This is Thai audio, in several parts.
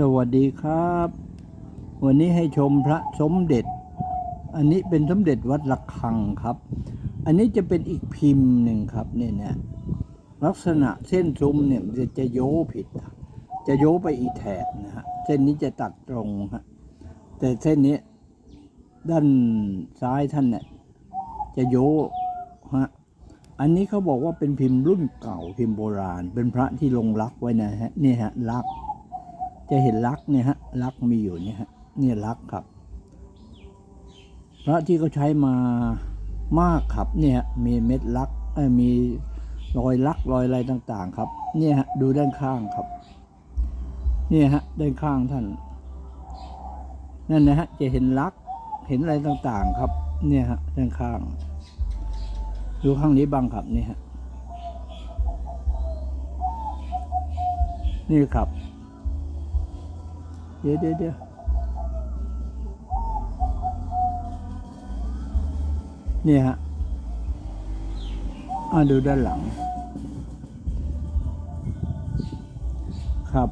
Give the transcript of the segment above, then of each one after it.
สวัสดีครับ วันนี้ให้ชมพระสมเด็จ อันนี้เป็นสมเด็จวัดระฆังครับ อันนี้จะเป็นอีกพิมพ์หนึ่งครับเนี่ยเนี่ยลักษณะเส้นซุ้มเนี่ยจะจะโยผิด จะโยไปอีแถบนะฮะเส้นนี้จะตัดตรงฮะแต่เส้นนี้ด้านซ้ายท่านเนี่ยจะโยฮะอันนี้เขาบอกว่าเป็นพิมพ์รุ่นเก่าพิมพ์โบราณ เป็นพระที่ลงรักไว้นะฮะนี่ฮะรัก จะเห็นลักษ์เนี่ยฮะลักษ์มีอยู่เนี่ยฮะเนี่ยลักษ์ครับ พระที่เขาใช้มามากครับเนี่ยมีเม็ดลักษ์มีรอยลักษ์รอยอะไรต่างๆ ครับ เนี่ยฮะดูด้านข้างครับ เนี่ยฮะด้านข้างท่าน นั่นนะฮะจะเห็นลักษ์เห็นอะไรต่างๆ ครับ เนี่ยฮะด้านข้าง ดูข้างนี้บ้างครับนี่ฮะนี่ครับ ดี๋ยวเดี๋ยวเดี๋ยวเนี่ยฮะอ่าดูด้านหลัง ครับ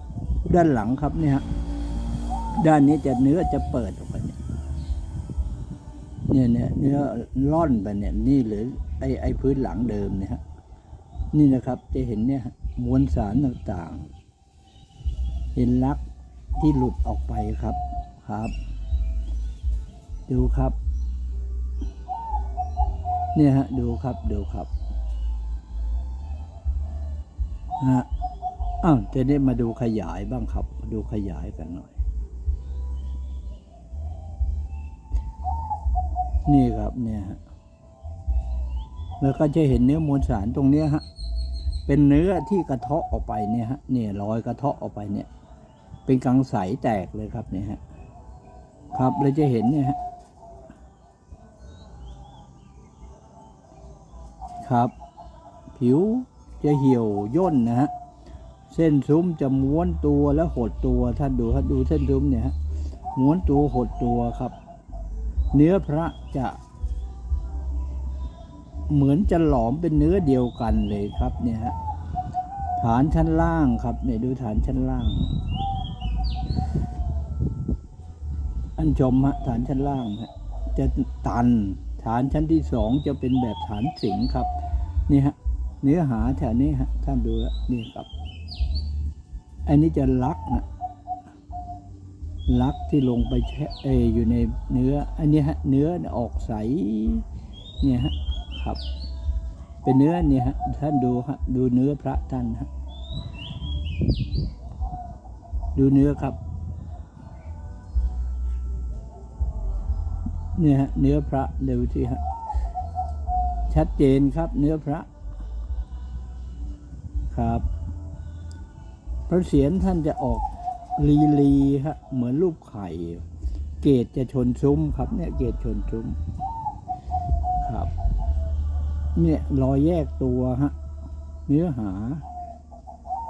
ด้านหลังครับเนี่ยฮะด้านนี้จะเนื้อจะเปิดออกไปเนี่ยเนี่ยเนี่ยเนื้อล่อนไปเนี่ยนี่หรือไอไอพื้นหลังเดิมเนี่ยฮะนี่นะครับจะเห็นเนี่ยมวลสารต่างๆ เห็นลักษ ที่หลุดออกไปครับครับ ดูครับ เนี่ยฮะดูครับดูครับฮะอ้าวจะได้มาดูขยายบ้างครับ ดูขยายกันหน่อย นี่ครับเนี่ยฮะแล้วก็จะเห็นเนื้อมวลสารตรงเนี้ยฮะเป็นเนื้อที่กระเทาะออกไปเนี่ยฮะเนี่ยรอยกระเทาะออกไปเนี่ย เป็นกังใสแตกเลยครับเนี่ยฮะครับเราจะเห็นเนี่ยฮะครับ ผิวจะเหี่ยวย่นนะฮะเส้นซุ้มจะม้วนตัวและหดตัวท่านดูครับดูเส้นซุ้มเนี่ยฮะม้วนตัวหดตัวครับ เนื้อพระจะ เหมือนจะหลอมเป็นเนื้อเดียวกันเลยครับเนี่ยฮะฐานชั้นล่างครับเนี่ยดูฐานชั้นล่าง อันชมฮะฐานชั้นล่างฮะจะตัน ฐานชั้นที่สองจะเป็นแบบฐานสิงครับนี่ฮะเนื้อหาแถวนี้ฮะท่านดูนี่ครับอันนี้จะลักนะลักที่ลงไปแช่เอออยู่ในเนื้อ อันนี้ฮะเนื้อออกใสเนี่ยฮะครับ เป็นเนื้อเนี่ยฮะท่านดูฮะดูเนื้อพระท่านฮะดูเนื้อครับ เนี่ยฮะเนื้อพระเดี๋ยวที่ฮะชัดเจนครับ เนื้อพระ ครับ พระเศียรท่านจะออกลีลีฮะเหมือนรูปไข่ เกตจะชนซุ้มครับ เนี่ยเกตชนซุ้มครับ เนี่ยรอยแยกตัวฮะเนื้อหา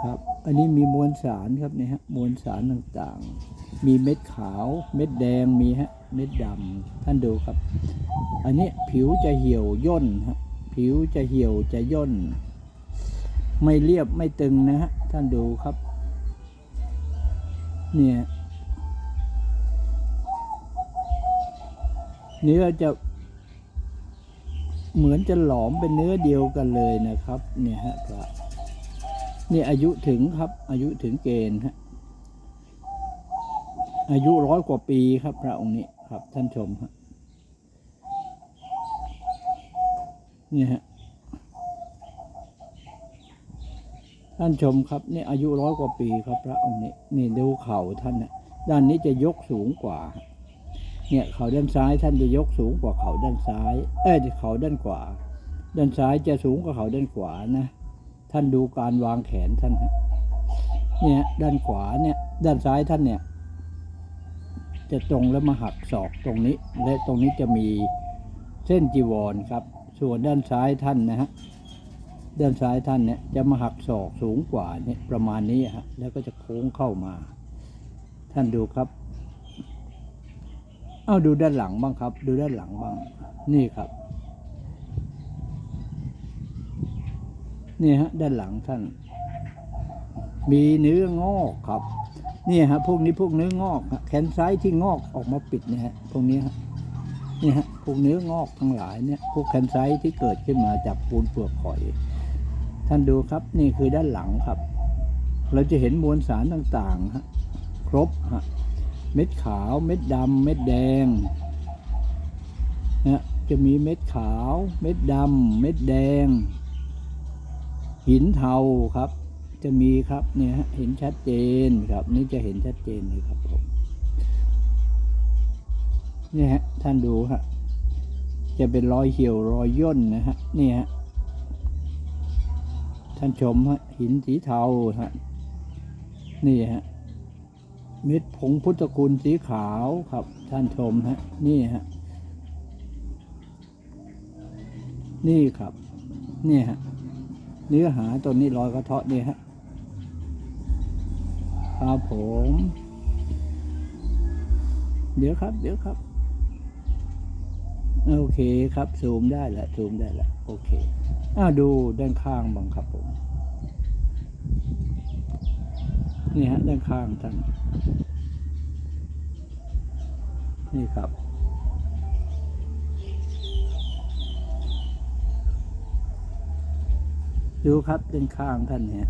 ครับ อันนี้มีมวลสารครับเนี่ยฮะมวลสารต่างๆ มีเม็ดขาว เม็ดแดงมีฮะ เม็ดดำท่านดูครับ อันนี้ผิวจะเหี่ยวย่นฮะผิวจะเหี่ยวจะย่น ไม่เรียบไม่ตึงนะฮะท่านดูครับ เนี่ยเนื้อจะเหมือนจะหลอมเป็นเนื้อเดียวกันเลยนะครับ เนี่ยฮะพระนี่อายุถึงครับ อายุถึงเกณฑ์ฮะอายุร้อยกว่าปีครับ พระองค์นี้ ครับท่านชมฮะนี่ฮะท่านชมครับนี่อายุร้อยกว่าปีครับพระองค์นี้นี่ดูเข่าท่านนะด้านนี้จะยกสูงกว่า เนี่ยเข่าด้านซ้ายท่านจะยกสูงกว่าเข่าด้านซ้าย เอ้ยเข่าด้านขวาด้านซ้ายจะสูงกว่าเข่าด้านขวานะ ท่านดูการวางแขนท่านฮะเนี่ยด้านขวาเนี่ย ด้านซ้ายท่านเนี่ย จะตรงแล้วมาหักศอกตรงนี้ และตรงนี้จะมีเส้นจีวรครับ ส่วนด้านซ้ายท่านนะฮะด้านซ้ายท่านเนี่ยจะมาหักศอกสูงกว่าเนี่ยประมาณนี้ฮะแล้วก็จะโค้งเข้ามา ท่านดูครับ เอาดูด้านหลังบ้างครับ ดูด้านหลังบ้าง นี่ครับนี่ฮะด้านหลังท่าน มีเนื้องอกครับ นี่ฮะพวกนี้พวกเนื้องอกฮะแขนซ้ายที่งอกออกมาปิดเนี่ยฮะพวกนี้ฮะนี่ฮะพวกเนื้องอกทั้งหลายเนี่ยพวกแขนซ้ายที่เกิดขึ้นมาจากปูนเปลือกหอย ท่านดูครับนี่คือด้านหลังครับ เราจะเห็นมวลสารต่างๆฮะครบฮะเม็ดขาวเม็ดดำเม็ดแดงนะจะมีเม็ดขาว เม็ดดำเม็ดแดง หินเทาครับ จะมีครับเนี่ยฮะเห็นชัดเจนครับ นี่จะเห็นชัดเจนเลยครับผมนี่ฮะท่านดูฮะจะเป็นรอยเหี่ยวรอยย่นนะฮะนี่ฮะท่านชมฮะหินสีเทาฮะนี่ฮะเม็ดผงพุทธคุณสีขาวครับ ท่านชมฮะนี่ฮะนี่ครับ นี่ฮะเนื้อหาตัวนี้รอยกระเทาะเนี่ยฮะ ครับผม เดี๋ยวครับ เดี๋ยวครับ โอเคครับ ซูมได้แล้วซูมได้แล้วโอเคอ้าดูด้านข้างบ้างครับผมนี่ฮะด้านข้างท่านนี่ครับ ดูครับด้านข้างท่านเนี่ย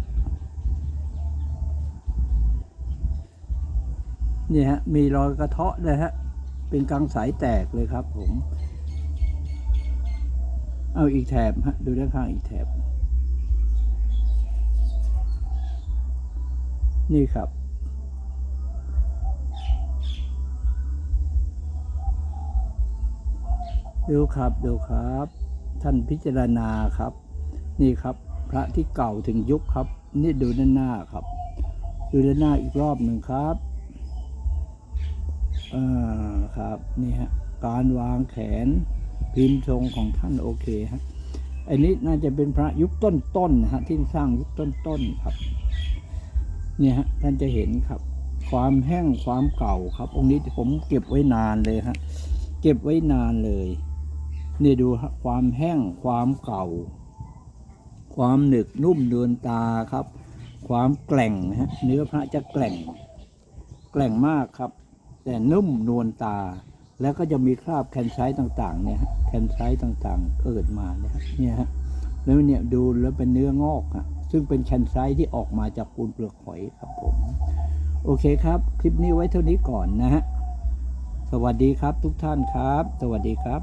นี่ฮะมีรอยกระเทาะเลยฮะ เป็นกังสายแตกเลยครับผม เอาอีกแถบฮะ ดูด้านข้างอีกแถบ นี่ครับ ดูครับ ดูครับ ท่านพิจารณาครับ นี่ครับ พระที่เก่าถึงยุคครับ นี่ดูด้านหน้าครับ ดูด้านหน้าอีกรอบหนึ่งครับ อ่าครับนี่ฮะการวางแขนพิมพ์ทรงของท่านโอเคฮะอันนี้น่าจะเป็นพระยุคต้นๆนะฮะที่สร้างยุคต้นๆครับ เนี่ยฮะท่านจะเห็นครับ ความแห้งความเก่าครับ องค์นี้ผมเก็บไว้นานเลยฮะเก็บไว้นานเลยนี่ดูฮะความแห้งความเก่า ความหนึกนุ่มเดือนตาครับ ความแกล่งนะฮะเนื้อพระจะแกล่ง แกล่งมากครับ แต่นุ่มนวลตา แล้วก็จะมีคราบแคนไซต์ต่างๆ เนี่ยแคนไซต์ต่างๆ เกิดมาเนี่ยเนี่ยฮะแล้วเนี่ยดูแล้วเป็นเนื้องอกฮะซึ่งเป็นแคนไซต์ที่ออกมาจากปูนเปลือกหอยครับผม โอเคครับ คลิปนี้ไว้เท่านี้ก่อนนะฮะสวัสดีครับทุกท่านครับ สวัสดีครับ